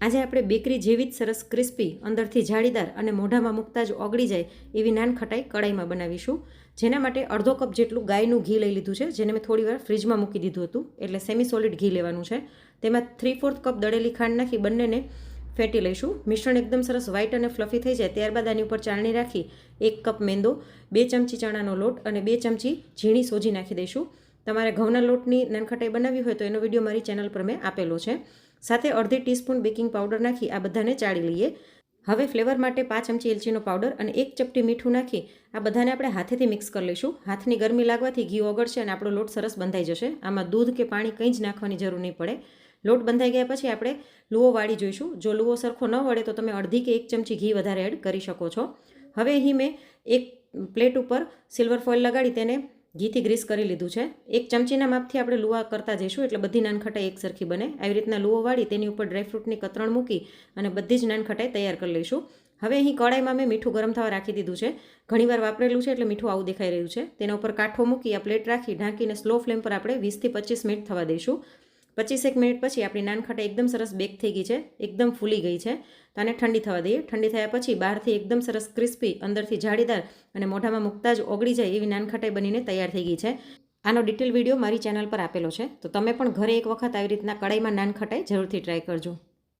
આજે આપણે બેકરી જેવી જ સરસ ક્રિસ્પી, અંદરથી જાળીદાર અને મોઢામાં મૂકતા જ ઓગળી જાય એવી નાન ખટાઈ કડાઈમાં બનાવીશું, જેના માટે અડધો કપ જેટલું ગાયનું ઘી લઈ લીધું છે, જેને મેં થોડી વાર ફ્રીજમાં મૂકી દીધું હતું, એટલે સેમી સોલિડ ઘી લેવાનું છે. તેમાં થ્રી ફોર્થ કપ દળેલી ખાંડ નાખી બંનેને ફેટી લઈશું. મિશ્રણ એકદમ સરસ વ્હાઈટ અને ફ્લફી થઈ જાય ત્યારબાદ આની ઉપર ચાળણી રાખી એક કપ મેંદો, બે ચમચી ચણાનો લોટ અને બે ચમચી ઝીણી સોજી નાખી દઈશું. તમારે ઘઉંના લોટની નાનખટાઈ બનાવી હોય તો એનો વીડિયો મારી ચેનલ પર મેં આપેલો છે. સાથે અડધી ટીસ્પૂન બેકિંગ પાવડર નાખી આ બધાને ચાળી લઈએ. હવે ફ્લેવર માટે પાંચ ચમચી એલચીનો પાવડર અને એક ચપટી મીઠું નાખી આ બધાને આપણે હાથેથી મિક્સ કરી લઈશું. હાથની ગરમી લાગવાથી ઘી ઓગળશે અને આપણો લોટ સરસ બંધાઈ જશે. આમાં દૂધ કે પાણી કંઈ જ નાખવાની જરૂર નહીં પડે. લોટ બંધાઈ ગયા પછી આપણે લુઓ વાળી જોઈશું. જો લુઓ સરખો ન વળે તો તમે અડધી કે એક ચમચી ઘી વધારે એડ કરી શકો છો. હવે અહીં મેં એક પ્લેટ ઉપર સિલ્વર ફોઇલ લગાડી તેને ઘીથી ગ્રીસ કરી લીધું છે. એક ચમચીના માપથી આપણે લુવા કરતા જઈશું. એટલે બધી નાનખટાઈ એક સરખી બને. આવી રીતના લુઓ વાળી તેની ઉપર ડ્રાયફ્રૂટની કતરણ મૂકી અને બધી જ નાનખટાઈ તૈયાર કરી લઈશું. હવે અહીં કડાઈમાં મેં મીઠું ગરમ થવા રાખી દીધું છે. ઘણીવાર વાપરેલું છે એટલે મીઠું આવું દેખાઈ રહ્યું છે. તેના ઉપર કાંઠો મૂકી આ પ્લેટ રાખી ઢાંકીને સ્લો ફ્લેમ પર આપણે વીસથી પચીસ મિનિટ થવા દઈશું. પચીસેક મિનિટ પછી આપણી નાનખટાઈ એકદમ સરસ બેક થઈ ગઈ છે, એકદમ ફૂલી ગઈ છે. તો આને ઠંડી થવા દઈએ. ઠંડી થયા પછી બહારથી એકદમ સરસ ક્રિસ્પી અંદરથી જાળીદાર અને મોઢામાં મૂકતા જ ઓગળી જાય એવી નાનખટાઈ બનીને તૈયાર થઈ ગઈ છે. આનો ડિટેલ વીડિયો મારી ચેનલ પર આપેલો છે. તો તમે પણ ઘરે એક વખત આવી રીતના કડાઈમાં નાનખટાઈ જરૂરથી ટ્રાય કરજો.